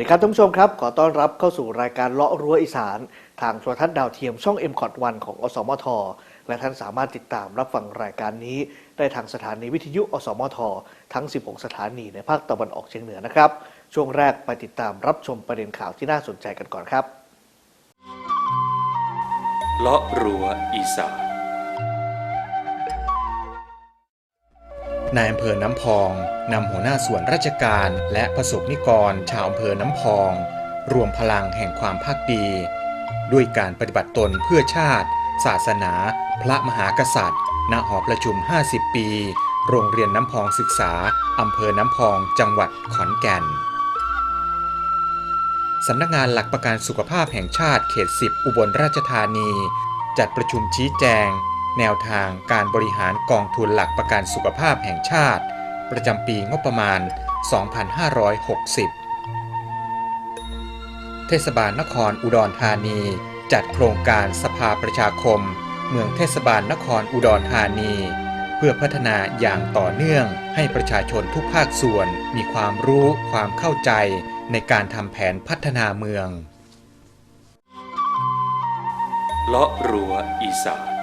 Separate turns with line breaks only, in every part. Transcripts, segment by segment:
สวัสดีครับท่านผู้ชมครับ ขอต้อนรับเข้าสู่รายการเลาะรั้วอีสาน ทางโทรทัศน์ดาวเทียมช่อง m c o t 1ของอสมท และท่านสามารถติดตามรับฟังรายการนี้ ได้ทางสถานีวิทยุ อสมท ทั้ง 16 สถานีในภาคตะวันออกเฉียงเหนือนะครับ ช่วงแรกไปติดตามรับชมประเด็นข่าวที่น่าสนใจกันก่อนครับ
เลาะรั้วอีสาน
นายอำเภอน้ำพองนำหัวหน้าส่วนราชการ และประสบนิกรชาวอำเภอน้ำพอง รวมพลังแห่งความภาคดี ด้วยการปฏิบัติตนเพื่อชาติ ศาสนา พระมหากษัตริย์ ณหอประชุม 50 ปี โรงเรียนน้ำพองศึกษาอำเภอน้ำพองจังหวัดขอนแก่นสำนักงานหลักประกันสุขภาพแห่งชาติเขต 10 อุบลราชธานี จัดประชุมชี้แจง แนวทางการบริหารกองทุนหลักประกันสุขภาพแห่งชาติ ประจำปีงบประมาณ 2560 เทศบาลนครอุดรธานี จัดโครงการสภาประชาคม เมืองเทศบาลนครอุดรธานี เพื่อพัฒนาอย่างต่อเนื่องให้ประชาชนทุกภาคส่วนมีความรู้ความเข้าใจในการทำแผนพัฒนาเมือง
เลาะรั้วอีสาน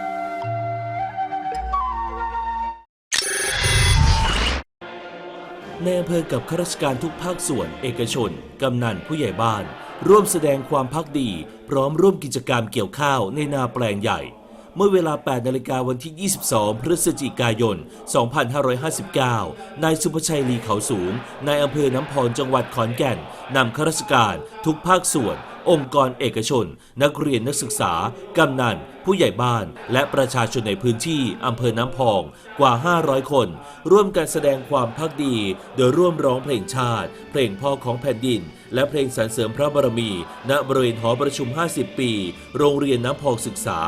ในอำเภอกับข้าราชการทุกภาคส่วน เอกชน กำนันผู้ใหญ่บ้าน ร่วมแสดงความพักดี พร้อมร่วมกิจกรรมเกี่ยวข้าวในนาแปลงใหญ่ เมื่อเวลา 8 นาฬิกาวันที่ 22 พฤศจิกายน 2559 นายสุภชัยลีเขาสูง นายอำเภอน้ำพรจังหวัดขอนแก่น นำข้าราชการทุกภาคส่วน องค์กรเอกชน นักเรียนนักศึกษากำนัน ผู้ใหญ่บ้าน และประชาชนในพื้นที่อำเภอน้ำพองกว่า 500 คน ร่วมกันแสดงความพักดี โดยร่วมร้องเพลงชาติ เพลงพ่อของแผ่นดิน และเพลงสรรเสริมพระบารมี ณบริเวณหอประชุม 50 ปี โรงเรียนน้ำพองศึกษา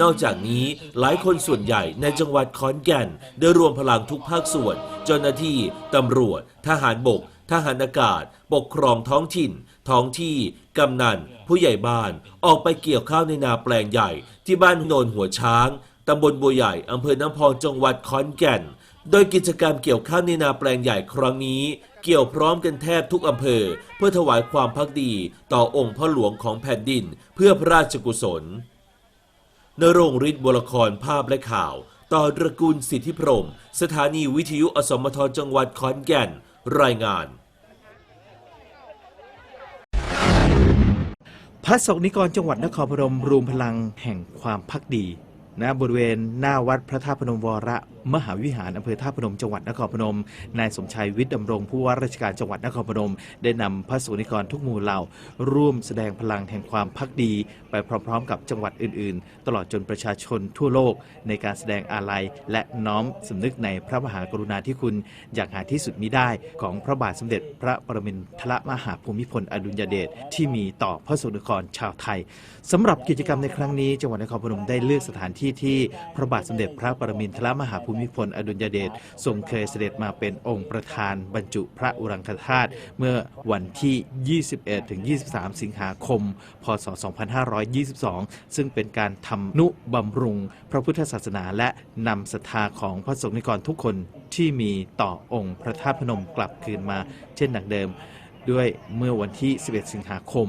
นอกจากนี้หลายคนส่วนใหญ่ในจังหวัดขอนแก่น ได้รวมพลังทุกภาคส่วน เจ้าหน้าที่ตำรวจ ทหารบก ทหารอากาศ ปกครองท้องถิ่น ท้องที่ กำนัน ผู้ใหญ่บ้าน ออกไปเกี่ยวข้าวในนาแปลงใหญ่ ที่บ้านโนนหัวช้าง ตำบลบัวใหญ่ อำเภอน้ำพอง จังหวัดขอนแก่น โดยกิจกรรมเกี่ยวข้าวในนาแปลงใหญ่ครั้งนี้ เกี่ยวพร้อมกันแทบทุกอำเภอ เพื่อถวายความพักดี ต่อองค์พ่อหลวงของแผ่นดิน เพื่อพระราชกุศลนรงฤทธิ์บุรครภาพและข่าว ต่อตระกูลสิทธิพรม สถานีวิทยุอสมทจังหวัดขอนแก่น รายงาน
พระสงฆ์นิกรจังหวัดนครพนมรวมพลังแห่งความพักดีนะบริเวณหน้าวัดพระธาตุพนมวรมหาวิหารอำเภอท่าพนมจังหวัดนครพนม นายสมชัยวิทย์ดำรงผู้ว่าราชการจังหวัดนครพนม ได้นำพระสงฆ์นิกรทุกหมู่เหล่า ร่วมแสดงพลังแห่งความพักดี ไปพร้อมๆ กับจังหวัดอื่นๆ ตลอดจนประชาชนทั่วโลก ในการแสดงอาลัย และน้อมสำนึกในพระมหากรุณาธิคุณ อย่างหาที่สุดมิได้ของพระบาทสมเด็จ พระปรมินทรมหาภูมิพลอดุลยเดชที่มีต่อพระสงฆ์นิกรชาวไทยสำหรับกิจกรรมในครั้งนี้จังหวัดนครพนมได้เลือกสถานที่ที่พระบาทสมเด็จพระปรมินทรมหาภูมิพลอดุลยเดชทรงเคยเสด็จมาเป็นองค์ประธานบรรจุพระอุรังคธาตุเมื่อวันที่ 21ถึง23 สิงหาคม พศ 2522 ซึ่งเป็นการทำนุบำรุงพระพุทธศาสนาและนำศรัทธาของพระสงฆ์นิกรทุกคนที่มีต่อองค์พระธาตุพนมกลับคืนมา เช่นดังเดิมด้วยเมื่อวันที่ 11 สิงหาคม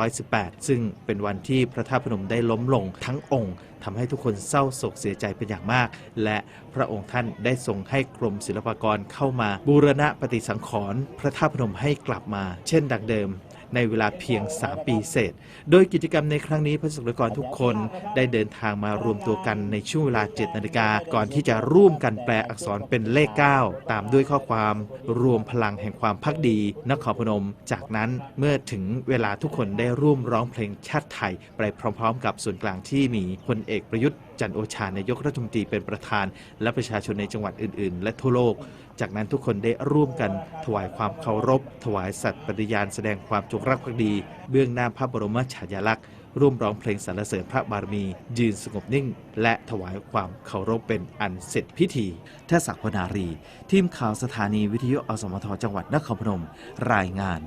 2518 ซึ่งเป็นวันที่พระธาตุพนมได้ล้มลงทั้งองค์ ทำให้ทุกคนเศร้าโศกเสียใจเป็นอย่างมาก และพระองค์ท่านได้ทรงให้กรมศิลปากรเข้ามาบูรณะปฏิสังขรณ์พระธาตุพนมให้กลับมา เช่นดังเดิม ในเวลาเพียง 3 ปีเศษ โดยกิจกรรมในครั้งนี้พระสงฆ์นิกรทุกคนได้เดินทางมารวมตัวกันในช่วงเวลา 7 นาฬิกา ก่อนที่จะร่วมกันแปลอักษรเป็นเลข 9 ตามด้วยข้อความ รวมพลังแห่งความพักดีนครพนม จากนั้นเมื่อถึงเวลาทุกคนได้ร่วมร้องเพลงชาติไทย ไปพร้อมๆ กับส่วนกลางที่มีพลเอกประยุทธ์ จันโอชานายกรัฐมนตรีเป็นประธาน และประชาชนในจังหวัดอื่น ๆ และทั่วโลก จากนั้นทุกคนได้ร่วมกันถวายความเคารพ ถวายสัตย์ปฏิญาณแสดงความจงรักภักดี เบื้องหน้าพระบรมฉายาลักษณ์ร่วมร้องเพลงสรรเสริญพระบารมี ยืนสงบนิ่ง และถวายความเคารพเป็นอันเสร็จพิธีทศักดิ์นารี ทีมข่าวสถานีวิทยุอสมทจังหวัดนครพนม รายงาน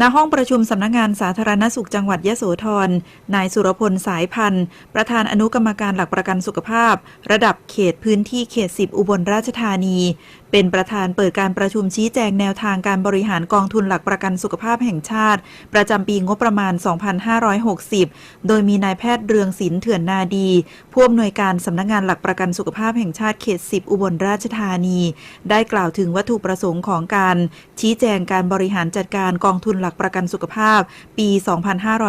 ณห้องประชุมสำนักงานสาธารณสุขจังหวัดยะโสธร นายสุรพลสายพันธ์ ประธานอนุกรรมการหลักประกันสุขภาพ ระดับเขตพื้นที่เขต 10 อุบลราชธานีเป็นประธานเปิดการประชุมชี้แจงแนวทางการบริหารกองทุนหลักประกันสุขภาพแห่งชาติ ประจำปีงบประมาณ 2560 โดยมีนายแพทย์เรืองศิลป์เถื่อนนาดี ผู้อำนวยการสำนักงานหลักประกันสุขภาพแห่งชาติเขต 10 อุบลราชธานี ได้กล่าวถึงวัตถุประสงค์ของการชี้แจงการบริหารจัดการกองทุนหลักประกันสุขภาพ ปี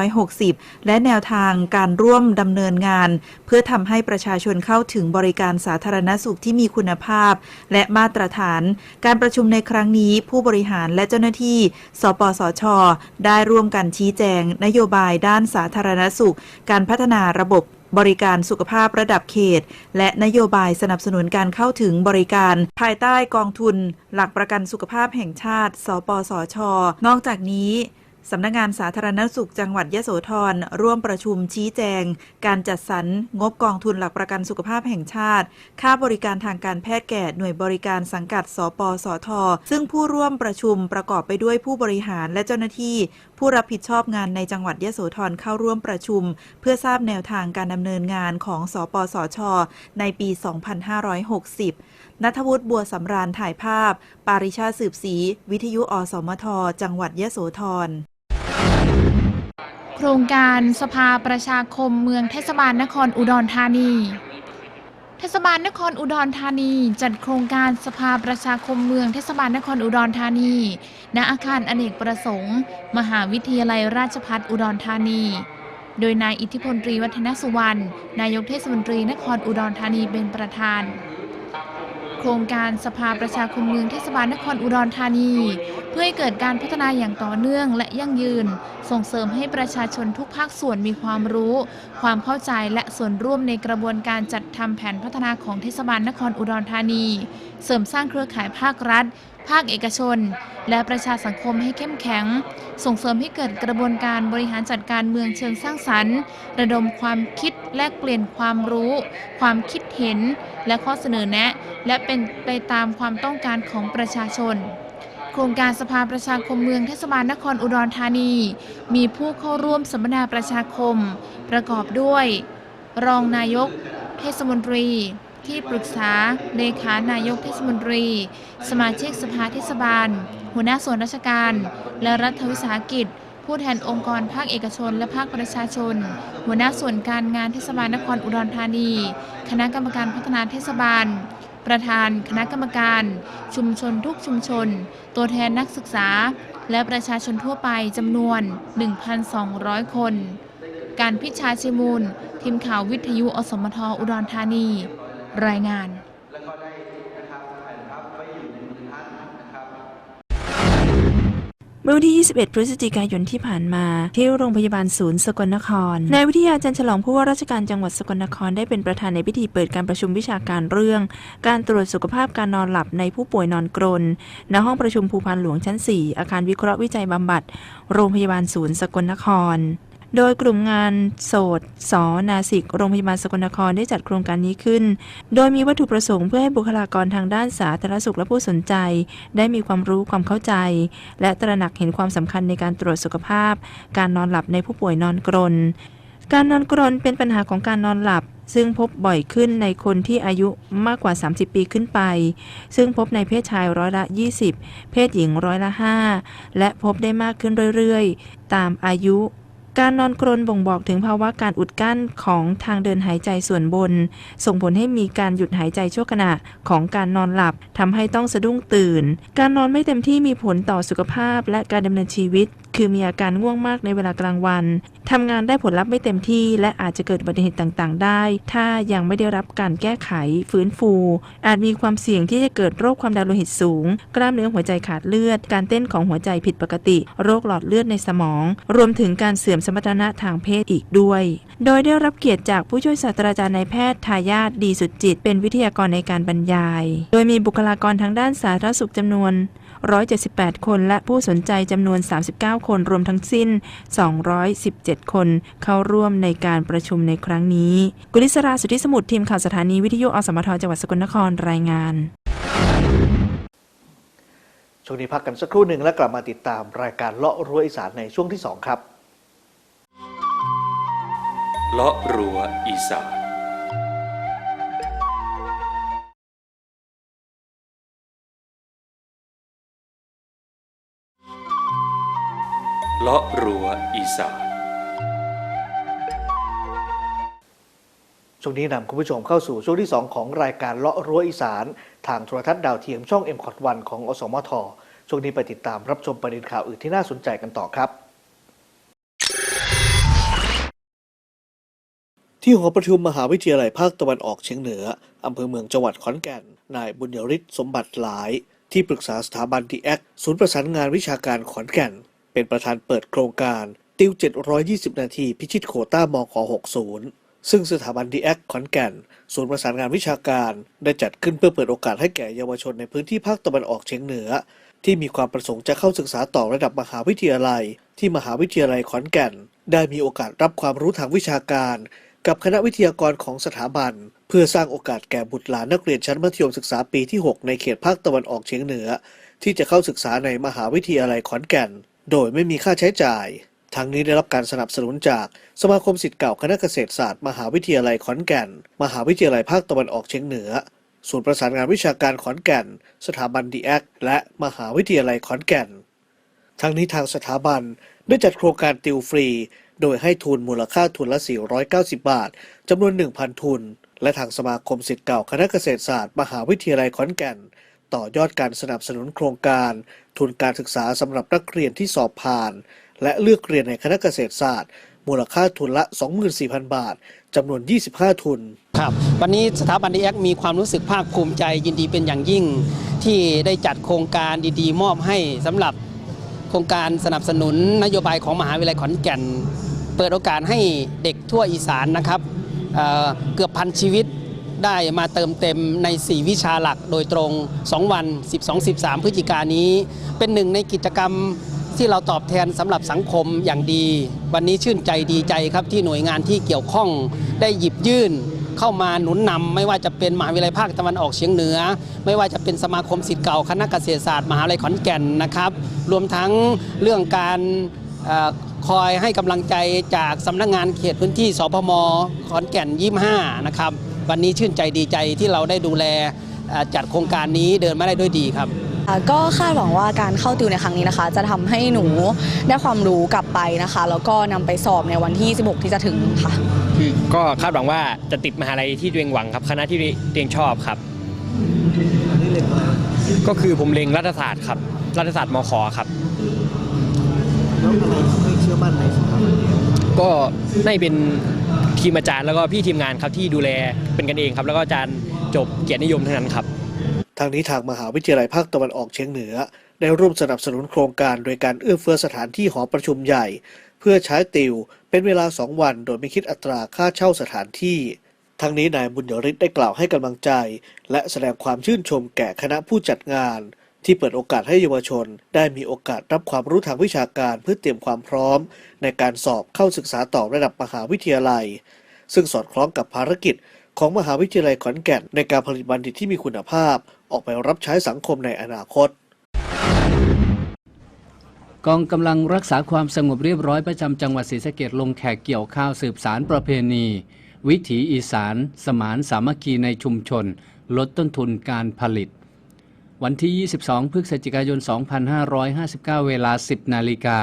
2560 และแนวทางการร่วมดำเนินงาน เพื่อทำให้ประชาชนเข้าถึงบริการสาธารณสุขที่มีคุณภาพ และมาตรฐาน การประชุมในครั้งนี้ผู้บริหารและเจ้าหน้าที่ สปสช ได้ร่วมกันชี้แจง นโยบายด้านสาธารณสุข การพัฒนาระบบบริการสุขภาพระดับเขต และนโยบายสนับสนุนการเข้าถึงบริการ ภายใต้กองทุน หลักประกันสุขภาพแห่งชาติ สปสช นอกจากนี้ สำนักงานสาธารณสุขจังหวัดยะโสธรร่วมประชุมชี้แจง การจัดสรรงบกองทุนหลักประกันสุขภาพแห่งชาติ ค่าบริการทางการแพทย์แก่หน่วยบริการสังกัด สปสท ซึ่งผู้ร่วมประชุมประกอบไปด้วยผู้บริหารและเจ้าหน้าที่ ผู้รับผิดชอบงานในจังหวัดยะโสธรเข้าร่วมประชุม เพื่อทราบแนวทางการดำเนินงานของ สปสช ในปี 2560นัทวุฒิบัวสำราญถ่ายภาพ ปาริชาสืบศรีวิทยุอสมท จังหวัดยะโสธร
โครงการสภาประชาคมเมืองเทศบาลนครอุดรธานี เทศบาลนครอุดรธานี จัดโครงการสภาประชาคมเมืองเทศบาลนครอุดรธานี ณ อาคารอเนกประสงค์ มหาวิทยาลัยราชภัฏอุดรธานี โดยนายอิทธิพลตรีวัฒนสุวรรณ นายกเทศมนตรีนครอุดรธานีเป็นประธาน ครงการสภาประชาคมเมืองเทศบาลนครอุดรธานี เพื่อให้เกิดการพัฒนาอย่างต่อเนื่องและยั่งยืน ส่งเสริมให้ประชาชนทุกภาคส่วนมีความรู้ ความเข้าใจและส่วนร่วมในกระบวนการจัดทำแผนพัฒนาของเทศบาลนครอุดรธานี เสริมสร้างเครือข่ายภาครัฐ ภาคเอกชน และประชาสังคมให้เข้มแข็ง ส่งเสริมให้เกิดกระบวนการบริหารจัดการเมืองเชิงสร้างสรรค์ ระดมความคิดแลกเปลี่ยนความรู้ ความคิดเห็น และข้อเสนอแนะ และเป็นไปตามความต้องการของประชาชนโครงการสภาประชาคมเมืองเทศบาลนครอุดรธานี มีผู้เข้าร่วมสัมมนาประชาคม ประกอบด้วย รองนายก เทศมนตรี ที่ปรึกษา เลขานายกเทศมนตรี สมาชิกสภาเทศบาล หัวหน้าส่วนราชการ และรัฐวิสาหกิจ ผู้แทนองค์กรภาคเอกชน และภาคประชาชน หัวหน้าส่วนการงานเทศบาลนครอุดรธานี คณะกรรมการพัฒนาเทศบาล ประธานคณะกรรมการ ชุมชนทุกชุมชน ตัวแทนนักศึกษา และประชาชนทั่วไปจำนวน 1,200 คน การพิชาชิมูลทีมข่าววิทยุอสมทอุดรธานี รายงาน
เมื่อวันที่ 21 พฤศจิกายนที่ผ่านมา ที่โรงพยาบาลศูนย์สกลนคร นายวิทยาจันทร์ฉลองผู้ว่าราชการจังหวัดสกลนครได้เป็นประธานในพิธีเปิดการประชุมวิชาการเรื่อง การตรวจสุขภาพการนอนหลับในผู้ป่วยนอนกรน ณ ห้องประชุมภูพานหลวงชั้น 4 อาคารวิเคราะห์วิจัยบำบัด โรงพยาบาลศูนย์สกลนคร โดยกลุ่มงานโสดสอนาสิก โรงพยาบาลสกลนครได้จัดโครงการนี้ขึ้น โดยมีวัตถุประสงค์เพื่อให้บุคลากรทางด้านสาธารณสุขและผู้สนใจ ได้มีความรู้ความเข้าใจ และตระหนักเห็นความสำคัญในการตรวจสุขภาพ การนอนหลับในผู้ป่วยนอนกรน การนอนกรนเป็นปัญหาของการนอนหลับซึ่งพบบ่อยขึ้นในคนที่อายุมากกว่า 30 ปีขึ้นไป ซึ่งพบในเพศชายร้อยละ 20 เพศหญิงร้อยละ 5 และพบได้มากขึ้นเรื่อย ๆ ตามอายุ การนอนกรนบ่งบอกถึงภาวะการอุดกั้นของทางเดินหายใจส่วนบน ส่งผลให้มีการหยุดหายใจชั่วขณะของการนอนหลับทำให้ต้องสะดุ้งตื่น การนอนไม่เต็มที่มีผลต่อสุขภาพและการดำเนินชีวิต คือมีอาการง่วงมากในเวลากลางวันทำงานได้ผลลัพธ์ไม่เต็มที่ และอาจจะเกิดอุบัติเหตุต่างๆ ได้ ถ้ายังไม่ได้รับการแก้ไขฟื้นฟู อาจมีความเสี่ยงที่จะเกิดโรคความดันโลหิตสูง กล้ามเนื้อหัวใจขาดเลือด การเต้นของหัวใจผิดปกติ โรคหลอดเลือดในสมอง รวมถึงการเสื่อมสมรรถนะทางเพศอีกด้วย โดยได้รับเกียรติจากผู้ช่วยศาสตราจารย์นายแพทย์ทายาทดีสุดจิต เป็นวิทยากรในการบรรยาย โดยมีบุคลากรทางด้านสาธารณสุขจำนวน 178 คนและผู้สนใจจำนวน 39 คนรวมทั้งสิ้น 217 คนเข้าร่วมในการประชุมในครั้งนี้ กุลิศราสุทธิสมุทรทีมข่าวสถานีวิทยุอสมทจังหวัดสกลนครรายงาน
ช่วงนี้พักกันสักครู่หนึ่งแล้วกลับมาติดตามรายการเลาะรั้วอีสานในช่วงที่ 2 ครับ
เลาะรัวอีสานเลาะรัวอีสาน
ช่วงนี้นำคุณผู้ชมเข้าสู่ช่วงที่ 2 ของรายการเลาะรัวอีสาน ทางโทรทัศน์ดาวเทียมช่องเอ็มคอดวันของอสมทช่วงนี้ไปติดตามรับชมประเด็นข่าวอื่นที่น่าสนใจกันต่อครับ ที่หอประชุมมหาวิทยาลัยภาคตะวันออกเฉียงเหนือ อำเภอเมืองจังหวัดขอนแก่น นายบุญยริศสมบัติหลาย ที่ปรึกษาสถาบันดีแอคศูนย์ประสานงานวิชาการขอนแก่น เป็นประธานเปิดโครงการ ติว 720 นาที พิชิตโคต้ามข60 ซึ่งสถาบันดีแอคขอนแก่น ศูนย์ประสานงานวิชาการ ได้จัดขึ้นเพื่อเปิดโอกาสให้แก่เยาวชนในพื้นที่ภาคตะวันออกเฉียงเหนือ ที่มีความประสงค์จะเข้าศึกษาต่อระดับมหาวิทยาลัย ที่มหาวิทยาลัยขอนแก่น ได้มีโอกาสรับความรู้ทางวิชาการ กับคณะวิทยากรของสถาบัน เพื่อสร้างโอกาสแก่บุตรหลานนักเรียนชั้นมัธยมศึกษาปีที่ 6 ในเขตภาคตะวันออกเฉียงเหนือ ที่จะเข้าศึกษาในมหาวิทยาลัยขอนแก่น โดยไม่มีค่าใช้จ่าย ทั้งนี้ได้รับการสนับสนุนจากสมาคมสิทธิ์เก่าคณะเกษตรศาสตร์ มหาวิทยาลัยขอนแก่น มหาวิทยาลัยภาคตะวันออกเฉียงเหนือศูนย์ประสานงานวิชาการขอนแก่น สถาบันดีแอคและมหาวิทยาลัยขอนแก่น ทั้งนี้ทางสถาบันได้จัดโครงการติวฟรี โดยให้ทุนมูลค่าทุนละ 490 บาท จำนวน 1,000 ทุน และทางสมาคมสิทธิ์เก่าคณะเกษตรศาสตร์ มหาวิทยาลัยขอนแก่น ต่อยอดการสนับสนุนโครงการ ทุนการศึกษาสำหรับนักเรียนที่สอบผ่าน และเลือกเรียนในคณะเกษตรศาสตร์ มูลค่าทุนละ 24,000 บาท จำนวน 25 ทุน
ครับ วันนี้สถาบันดีแอคมีความรู้สึกภาคภูมิใจยินดีเป็นอย่างยิ่ง ที่ได้จัดโครงการดีๆ มอบให้สำหรับโครงการสนับสนุนนโยบายของมหาวิทยาลัยขอนแก่น เปิดโอกาสให้เด็กทั่วอีสานนะครับเเกือบพันชีวิตได้มาเติมเต็มใน 4 วิชาหลักโดยตรง 2 วัน 12-13 พฤศจิกายนี้ เป็นหนึ่งในกิจกรรมที่เราตอบแทนสำหรับสังคมอย่างดี วันนี้ชื่นใจดีใจครับที่หน่วยงานที่เกี่ยวข้องได้หยิบยื่นเข้ามาหนุนนำไม่ว่าจะเป็นมหาวิทยาลัยภาคตะวันออกเฉียงเหนือ ไม่ว่าจะเป็นสมาคมสิทธิ์เก่าคณะเกษตรศาสตร์ มหาวิทยาลัยขอนแก่นนะครับ รวมทั้งเรื่องการ คอยให้กำลังใจจากสำนักงานเขตพื้นที่สพมขอนแก่น25นะครับ วันนี้ชื่นใจดีใจที่เราได้ดูแลเอ่อจัดโครงการนี้เดินมาได้ด้วยดีครับ
อ่าก็คาดหวังว่าการเข้าติวในครั้งนี้นะคะ จะทำให้หนูได้ความรู้กลับไปนะคะ แล้วก็นำไปสอบในวันที่ 16 ที่จะถึงค่ะ
ก็คาดหวังว่าจะติดมหาลัยที่ตัวเองหวังครับคณะที่ตัวเองชอบครับ ก็คือผมเล็งรัฐศาสตร์ครับรัฐศาสตร์มขครับ
แล้วอะไรทำให้เชื่อมั่นในสถาบันดี
ก็ได้เป็นทีมอาจารย์แล้วก็พี่ทีมงานครับที่ดูแลเป็นกันเองครับ แล้วก็อาจารย์จบเกียรตินิยมทั้งนั้นครับ
ทางนี้ทางมหาวิทยาลัยภาคตะวันออกเฉียงเหนือ ได้ร่วมสนับสนุนโครงการโดยการเอื้อเฟื้อสถานที่หอประชุมใหญ่ เพื่อใช้ติว เป็นเวลา 2 วัน โดยไม่คิดอัตราค่าเช่าสถานที่ทั้งนี้นายบุญยริศได้กล่าวให้กำลังใจ และแสดงความชื่นชมแก่คณะผู้จัดงาน ที่เปิดโอกาสให้เยาวชน ได้มีโอกาสรับความรู้ทางวิชาการเพื่อเตรียมความพร้อม ในการสอบเข้าศึกษาต่อระดับมหาวิทยาลัย ซึ่งสอดคล้องกับภารกิจของมหาวิทยาลัยขอนแก่นในการผลิตบัณฑิตที่มีคุณภาพ ออกไปรับใช้สังคมในอนาคต
กองกำลังรักษาความสงบเรียบร้อยประจำจังหวัดศรีสะเกดลงแขกเกี่ยวข้าวสืบสารประเพณี วิถีอีสาน สมานสามัคคีในชุมชน ลดต้นทุนการผลิต วันที่ 22 พฤศจิกายน 2559 เวลา 10 นาฬิกา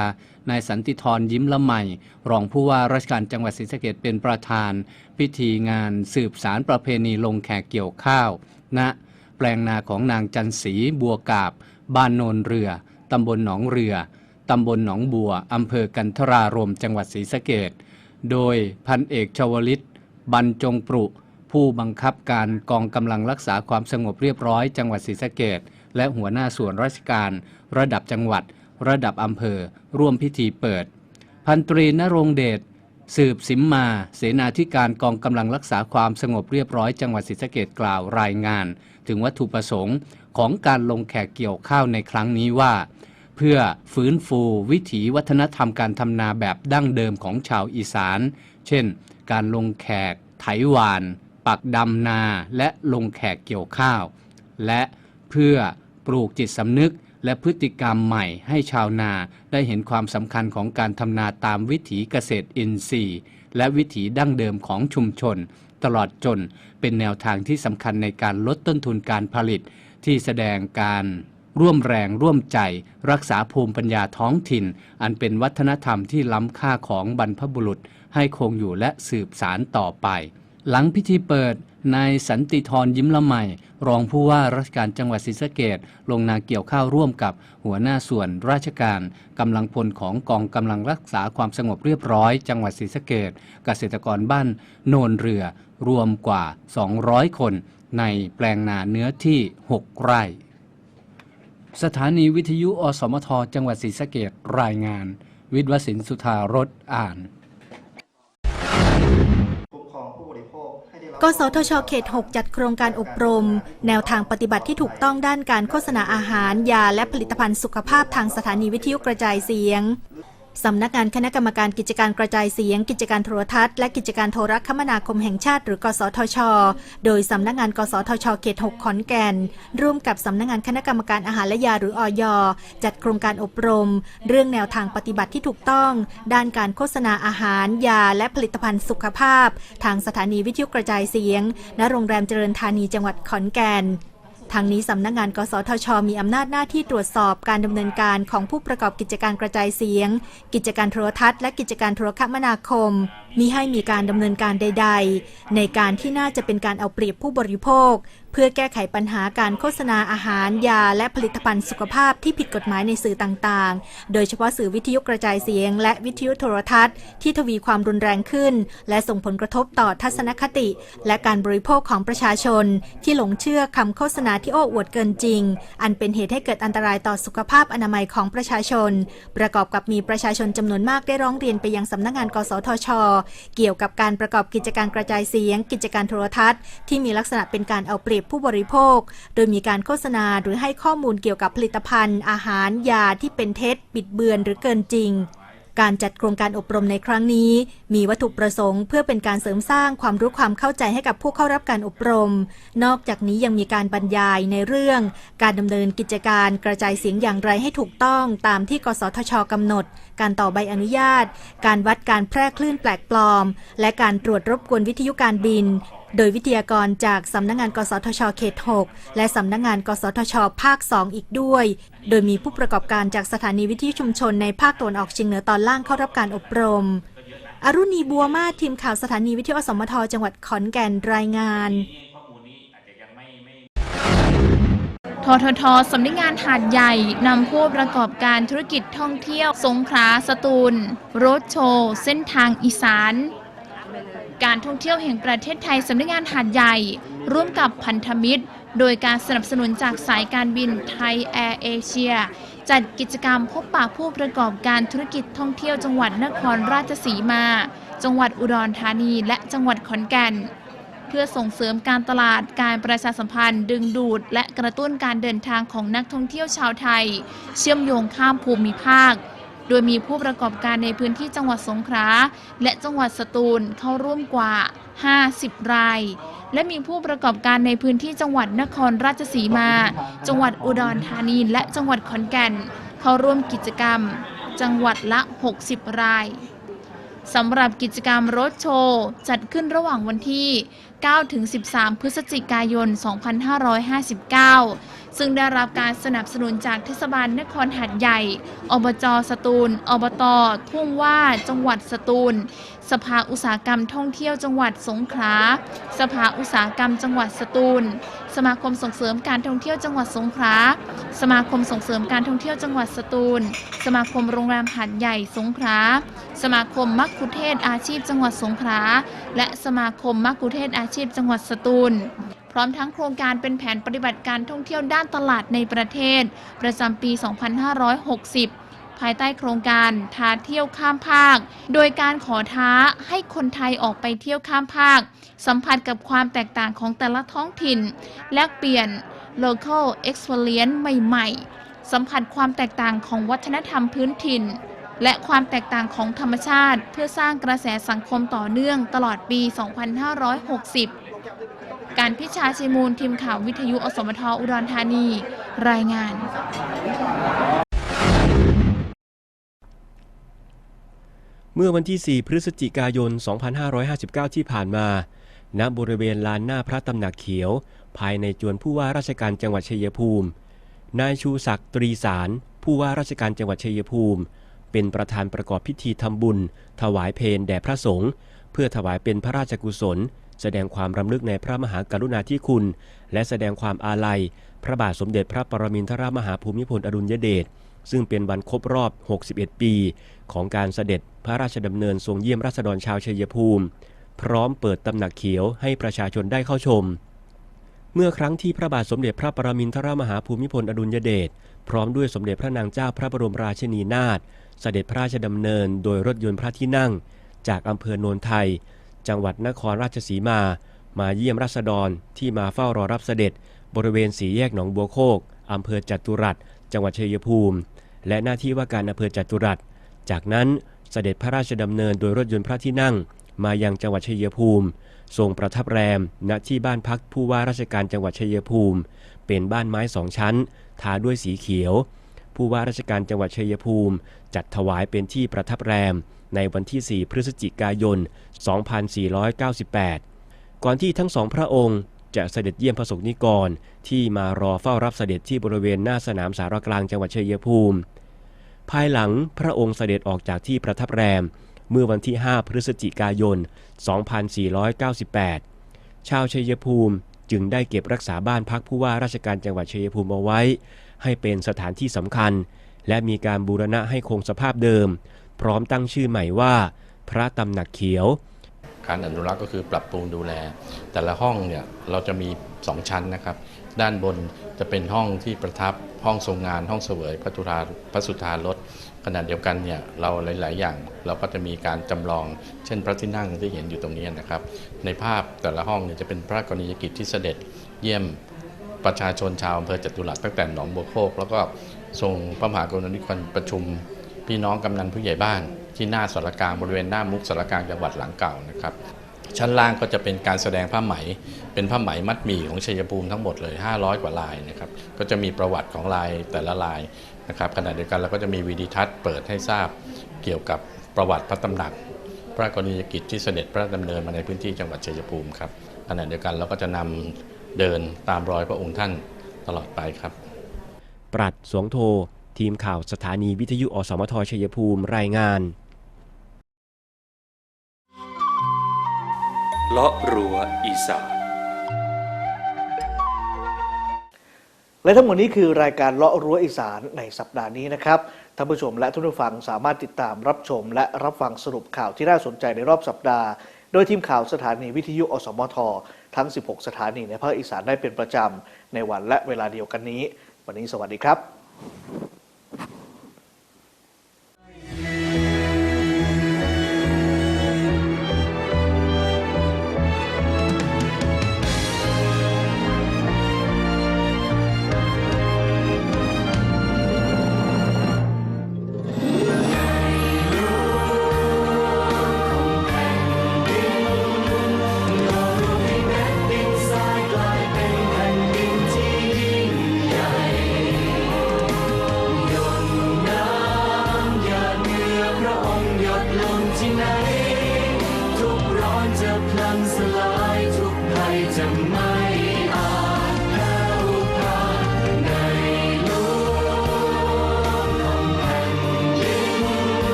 นายสันติธรยิ้มละใหม่รองผู้ว่าราชการจังหวัดศรีสะเกดเป็นประธาน พิธีงานสืบสารประเพณีลงแขกเกี่ยวข้าวณแปลงนาของนางจันสีบัวกาบ บ้านโนนเรือ ตำบลหนองเรือ ตำบลหนองบัว อำเภอกันทรารมจังหวัดศรีสะเกดโดยพันเอกชวลิต บรรจงปรุ ผู้บังคับการกองกำลังรักษาความสงบเรียบร้อยจังหวัดศรีสะเกดและหัวหน้าส่วนราชการ ระดับจังหวัด ระดับอำเภอ ร่วมพิธีเปิด พันตรีนรงเดชสืบสิมมา เสนาธิการกองกำลังรักษาความสงบเรียบร้อยจังหวัดศรีสะเกดกล่าวรายงาน ถึงวัตถุประสงค์ของการลงแขกเกี่ยวข้าวในครั้งนี้ว่า เพื่อฟื้นฟูวิถีวัฒนธรรมการทำนาแบบดั้งเดิมของชาวอีสาน เช่น การลงแขก ไถหวาน ปักดำนาและลงแขกเกี่ยวข้าว และเพื่อปลูกจิตสำนึกและพฤติกรรมใหม่ให้ชาวนาได้เห็นความสำคัญของการทำนาตามวิถีเกษตรอินทรีย์ และวิถีดั้งเดิมของชุมชน ตลอดจนเป็นแนวทางที่สำคัญในการลดต้นทุนการผลิต ที่แสดงการร่วมแรงร่วมใจ รักษาภูมิปัญญาท้องถิ่น อันเป็นวัฒนธรรมที่ล้ำค่าของบรรพบุรุษให้คงอยู่และสืบสารต่อไป หลังพิธีเปิดนายสันติธรยิ้มละไมรองผู้ว่าราชการจังหวัดศรีสะเกดลงนาเกี่ยวข้าวร่วมกับหัวหน้าส่วนราชการกำลังพลของกองกำลังรักษาความสงบเรียบร้อย จังหวัดศรีสะเกดเกษตรกรบ้านโนนเรือ รวมกว่า 200 คน ในแปลงนาเนื้อที่ 6 ไร่ สถานีวิทยุอสมทจังหวัดศรีสะเกดรายงาน วิทย์วสินสุธารสอ่าน
กสทชเขต 6 จัดโครงการอบรม แนวทางปฏิบัติที่ถูกต้องด้านการโฆษณาอาหาร ยาและผลิตภัณฑ์สุขภาพทางสถานีวิทยุกระจายเสียง สำนักงานคณะกรรมการกิจการกระจายเสียง กิจการโทรทัศน์และกิจการโทรคมนาคมแห่งชาติหรือกสทช โดยสำนักงานกสทชเขต 6 ขอนแก่น ร่วมกับสำนักงานคณะกรรมการอาหารและยาหรืออยจัดโครงการอบรม เรื่องแนวทางปฏิบัติที่ถูกต้อง ด้านการโฆษณาอาหาร ยา และผลิตภัณฑ์สุขภาพ ทางสถานีวิทยุกระจายเสียง ณโรงแรมเจริญธานีจังหวัดขอนแก่น ทางนี้สำนักงาน กสทช มีอำนาจหน้าที่ตรวจสอบการดำเนินการของผู้ประกอบกิจการกระจายเสียง กิจการโทรทัศน์และกิจการโทรคมนาคม มิให้มีการดำเนินการใด ๆ ในการที่น่าจะเป็นการเอาเปรียบผู้บริโภค พื่อแก้ไขปัญหาการโฆษณาอาหาร ยา และผลิตภัณฑ์สุขภาพที่ผิดกฎหมายในสื่อต่างๆ โดยเฉพาะสื่อวิทยุกระจายเสียง และวิทยุโทรทัศน์ ที่ทวีความรุนแรงขึ้น และส่งผลกระทบต่อทัศนคติ และการบริโภคของประชาชน ที่หลงเชื่อคำโฆษณาที่โอ้อวดเกินจริง อันเป็นเหตุให้เกิดอันตรายต่อสุขภาพอนามัยของประชาชน ประกอบกับมีประชาชนจำนวนมากได้ร้องเรียนไปยังสำนักงาน กสทช เกี่ยวกับการประกอบกิจการกระจายเสียง กิจการโทรทัศน์ ที่มีลักษณะเป็นการเอาเปรียบผู้บริโภค โดยมีการโฆษณาหรือให้ข้อมูลเกี่ยวกับผลิตภัณฑ์ อาหารยาที่เป็นเท็จ บิดเบือนหรือเกินจริง การจัดโครงการอบรมในครั้งนี้ มีวัตถุประสงค์เพื่อเป็นการเสริมสร้างความรู้ความเข้าใจให้กับผู้เข้ารับการอบรม นอกจากนี้ยังมีการบรรยายในเรื่อง การดำเนินกิจการกระจายเสียงอย่างไรให้ถูกต้องตามที่กสทชกำหนดการต่อใบอนุญาต การวัดการแพร่คลื่นแปลกปลอม และการตรวจรบกวนวิทยุการบิน โดยวิทยากรจากสำนักงาน กสทช เขต 6 และสำนักงาน กสทช ภาค 2 อีกด้วย โดยมีผู้ประกอบการจากสถานีวิทยุชุมชนในภาคตะวันออกเฉียงเหนือตอนล่างเข้ารับการอบรม อรุณีบัวมาศทีมข่าวสถานีวิทยุอสมทจังหวัดขอนแก่นรายงาน
ททท สำนักงานหาดใหญ่ นำผู้ประกอบการธุรกิจท่องเที่ยว สงขลาสตูล โรดโชว์ เส้นทางอีสาน การท่องเที่ยวแห่งประเทศไทยสำนักงานหาดใหญ่ ร่วมกับพันธมิตร โดยการสนับสนุนจากสายการบินไทยแอร์เอเชียจัดกิจกรรมพบปะผู้ประกอบการธุรกิจท่องเที่ยวจังหวัดนครราชสีมา จังหวัดอุดรธานี และจังหวัดขอนแก่น เพื่อส่งเสริมการตลาดการประชาสัมพันธ์ ดึงดูด และกระตุ้นการเดินทางของนักท่องเที่ยวชาวไทย เชื่อมโยงข้ามภูมิภาค โดยมีผู้ประกอบการในพื้นที่จังหวัดสงขลาและจังหวัดสตูลเข้าร่วมกว่า 50 ราย และมีผู้ประกอบการในพื้นที่จังหวัดนครราชสีมา จังหวัดอุดรธานีและจังหวัดขอนแก่น เข้าร่วมกิจกรรม จังหวัดละ 60 รายสำหรับกิจกรรมรถโชว์ จัดขึ้นระหว่างวันที่9ถึง13 พฤศจิกายน 2559 ซึ่งได้รับการสนับสนุนจากเทศบาลนครหัดใหญ่ อบจสตูล อบต ทุ่งว่า จังหวัดสตูล สภาอุตสาหกรรมท่องเที่ยวจังหวัดสงขลา สภาอุตสาหกรรมจังหวัดสตูล สมาคมส่งเสริมการท่องเที่ยวจังหวัดสงขลา สมาคมส่งเสริมการท่องเที่ยวจังหวัดสตูล สมาคมโรงแรมหัดใหญ่สงขลา สมาคมมักคุเทศอาชีพจังหวัดสงขลา และสมาคมมักคุเทศอาชีพจังหวัดสตูล ร้อมทั้งโครงการเป็นแผนปฏิบัติการท่องเที่ยวด้านตลาดในประเทศ ประจำปี 2560ภายใต้โครงการท้าเที่ยวข้ามภาค โดยการขอท้าให้คนไทยออกไปเที่ยวข้ามภาค สัมผัสกับความแตกต่างของแต่ละท้องถิ่น แลกเปลี่ยน local experience ใหม่ ๆ สัมผัสความแตกต่างของวัฒนธรรมพื้นถิ่น และความแตกต่างของธรรมชาติ เพื่อสร้างกระแสสังคมต่อเนื่องตลอดปี 2560 การพิชาชิมูลทีมข่าววิทยุอสมทอุดรธานี รายงาน
เมื่อวันที่ 4 พฤศจิกายน 2559 ที่ผ่านมา ณ บริเวณลานหน้าพระตำหนักเขียว ภายในจวนผู้ว่าราชการจังหวัดชัยภูมิ นายชูศักดิ์ตรีสาร ผู้ว่าราชการจังหวัดชัยภูมิ เป็นประธานประกอบพิธีทำบุญ ถวายเพลแด่พระสงฆ์ เพื่อถวายเป็นพระราชกุศล แสดงความรำลึกในพระมหากรุณาธิคุณ และแสดงความอาลัย พระบาทสมเด็จพระปรมินทรมหาภูมิพลอดุลยเดชซึ่งเป็นวันครบรอบ 61 ปี ของการเสด็จพระราชดำเนินทรงเยี่ยมราษฎรชาวชัยภูมิ พร้อมเปิดตำหนักเขียวให้ประชาชนได้เข้าชม เมื่อครั้งที่พระบาทสมเด็จพระปรมินทรมหาภูมิพลอดุลยเดชพร้อมด้วยสมเด็จพระนางเจ้าพระบรมราชินีนาถเสด็จพระราชดำเนินโดยรถยนต์พระที่นั่ง จากอำเภอโนนไทย จังหวัดนครราชสีมา มาเยี่ยมราษฎรที่มาเฝ้ารอรับเสด็จ บริเวณสีแยกหนองบัวโคกอำเภอจัตุรัส จังหวัดชัยภูมิ และหน้าที่ว่าการอำเภอจัตุรัส จากนั้นเสด็จพระราชดำเนินโดยรถยนต์พระที่นั่ง มายังจังหวัดชัยภูมิ ทรงประทับแรมณที่บ้านพักผู้ว่าราชการจังหวัดชัยภูมิ เป็นบ้านไม้สองชั้น ทาด้วยสีเขียว ผู้ว่าราชการจังหวัดชัยภูมิ จัดถวายเป็นที่ประทับแรม ในวันที่ 4 พฤศจิกายน 2498 ก่อนที่ทั้งสองพระองค์จะเสด็จเยี่ยมพระสงฆ์นิกร ที่มารอเฝ้ารับเสด็จที่บริเวณหน้าสนามสารกลางจังหวัดเชัยภูมิ ภายหลังพระองค์เสด็จออกจากที่ประทับแรม เมื่อวันที่ 5 พฤศจิกายน 2498 ชาวเชัยภูมิจึงได้เก็บรักษาบ้านพักผู้ว่าราชการจังหวัดเชัยภูมิเอาไว้ ให้เป็นสถานที่สำคัญ และมีการบูรณะให้คงสภาพเดิม พร้อมตั้งชื่อใหม่ว่า พระตำหนักเขียว
การอนุรักษ์ก็คือปรับปรุงดูแล แต่ละห้องเนี่ยเราจะมี 2 ชั้นนะครับ ด้านบนจะเป็นห้องที่ประทับห้องทรงงานห้องเสวยพระตุราพระสุธารถขณะเดียวกันเนี่ยเราหลาย ๆ อย่างเราก็จะมีการจำลอง เช่นพระที่นั่งที่เห็นอยู่ตรงนี้นะครับ ในภาพแต่ละห้องเนี่ยจะเป็นพระกรณียกิจที่เสด็จเยี่ยมประชาชนชาวอำเภอจตุรัสตั้งแต่หนองบัวโคกแล้วก็ทรงพระมหากรุณาธิคุณประชุม พี่น้องกำนันผู้ใหญ่บ้าน ที่หน้าสารกลางบริเวณหน้ามุกสารกลางจังหวัดหลังเก่านะครับ ชั้นล่างก็จะเป็นการแสดงผ้าไหม เป็นผ้าไหมมัดหมี่ของชัยภูมิทั้งหมดเลย 500 กว่าลายนะครับก็จะมีประวัติของลายแต่ละลายนะครับขณะเดียวกันเราก็จะมีวิดีทัศน์เปิดให้ทราบเกี่ยวกับประวัติพระตำหนัก พระกรณียกิจที่เสด็จพระดำเนินมาในพื้นที่จังหวัดชัยภูมิครับขณะเดียวกันเราก็จะนำเดินตามรอยพระองค์ท่านตลอดไปครับ
ปรัดสวงโท ทีมข่าวสถานีวิทยุอสมทชัยภูมิรายงาน
เลาะรั้วอีสาน
และทั้งหมดนี้คือรายการเลาะรั้วอีสานในสัปดาห์นี้นะครับท่านผู้ชมและทุกผู้ฟังสามารถติดตามรับชม และรับฟังสรุปข่าวที่น่าสนใจในรอบสัปดาห์ โดยทีมข่าวสถานีวิทยุอสมท ทั้ง 16 สถานีในภาคอีสานได้เป็นประจำ ในวันและเวลาเดียวกันนี้ วันนี้สวัสดีครับ